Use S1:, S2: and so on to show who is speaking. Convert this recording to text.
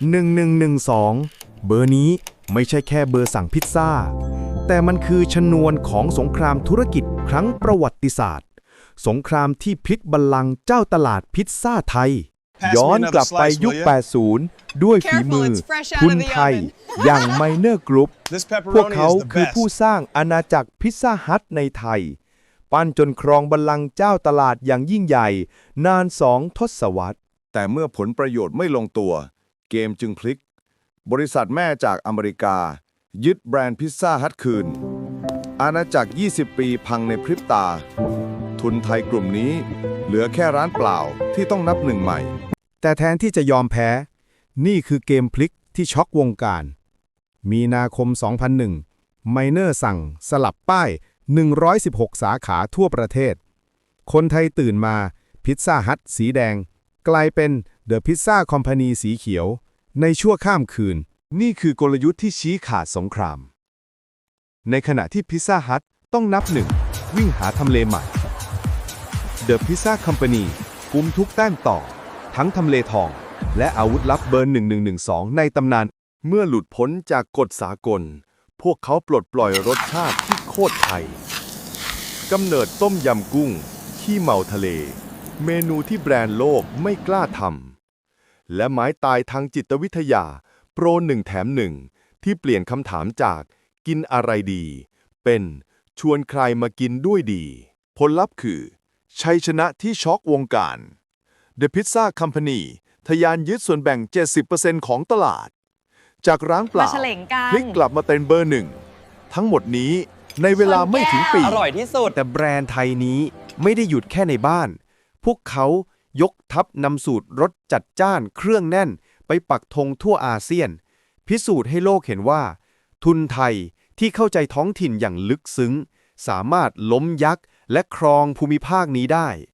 S1: 1112 เบอร์นี้ไม่ใช่แค่เบอร์สั่งพิซซ่า แต่มันคือชนวนของสงครามธุรกิจครั้งประวัติศาสตร์ สงครามที่พลิกบัลลังก์เจ้าตลาดพิซซ่าไทย
S2: ย้อนกลับไปยุค 80 ด้วยฝีมือ
S3: Careful, it's fresh out
S2: ทุ
S3: of
S2: น
S3: the
S2: ไทย
S3: oven.
S2: อย่างไมเนอร์กรุ๊ป
S4: This
S2: พวก
S4: pepperoni
S2: เขา
S4: is the
S2: คือ
S4: best.
S2: ผู้สร้างอาณาจักรพิซซ่าฮัทในไทย ปั้นจนครองบัลลังก์เจ้าตลาดอย่างยิ่งใหญ่ นานสองทศวรรษ
S5: แต่เมื่อผลประโยชน์ไม่ลงตัว เกมจึงพลิก บริษัทแม่จากอเมริกา ยึดแบรนด์พิซซ่าฮัทคืน อาณาจักร 20 ปีพังในพริบตา ทุนไทยกลุ่มนี้เหลือแค่ร้านเปล่าที่ต้องนับหนึ่งใหม่
S1: แต่แทนที่จะยอมแพ้ นี่คือเกมพลิกที่ช็อกวงการ มีนาคม 2001 ไมเนอร์สั่งสลับป้าย 116 สาขาทั่วประเทศ คนไทยตื่นมาพิซซ่าฮัทสีแดง กลายเป็นเดอะพิซซ่าคอมพานีสีเขียว ในชั่วข้ามคืน
S2: นี่คือกลยุทธ์ที่ชี้ขาดสงคราม ในขณะที่พิซซ่าฮัทต้องนับหนึ่ง วิ่งหาทำเลใหม่ The Pizza Company กุมทุกแต้มต่อ ทั้งทำเลทอง และอาวุธลับเบอร์ 1112 ในตำนาน
S5: เมื่อหลุดพ้นจากกฎสากล พวกเขาปลดปล่อยรสชาติที่โคตรไทยกำเนิดต้มยำกุ้ง ขี้เมาทะเล เมนูที่แบรนด์โลกไม่กล้าทำ และไม้ตายทางจิตวิทยา โปรหนึ่งแถมหนึ่งที่เปลี่ยนคำถามจากกินอะไรดี เป็นชวนใครมากินด้วยดี ผลลัพธ์คือ ชัยชนะที่ช็อกวงการ The Pizza Company ทะยานยึดส่วนแบ่ง 70%ของตลาด จากร้างเปล่า
S3: มาเฉลงกัน
S5: พลิกกลับมาเป็นเบอร์หนึ่ง ทั้งหมดนี้ในเวลาไม่ถึงปี
S4: อร่อยที่สุด
S1: แต่แบรนด์ไทยนี้ไม่ได้หยุดแค่ในบ้าน พวกเขายกทัพนำสูตรรถจัดจ้านเครื่องแน่นไปปักธงทั่วอาเซียน พิสูจน์ให้โลกเห็นว่า ทุนไทยที่เข้าใจท้องถิ่นอย่างลึกซึ้ง สามารถล้มยักษ์และครองภูมิภาคนี้ได้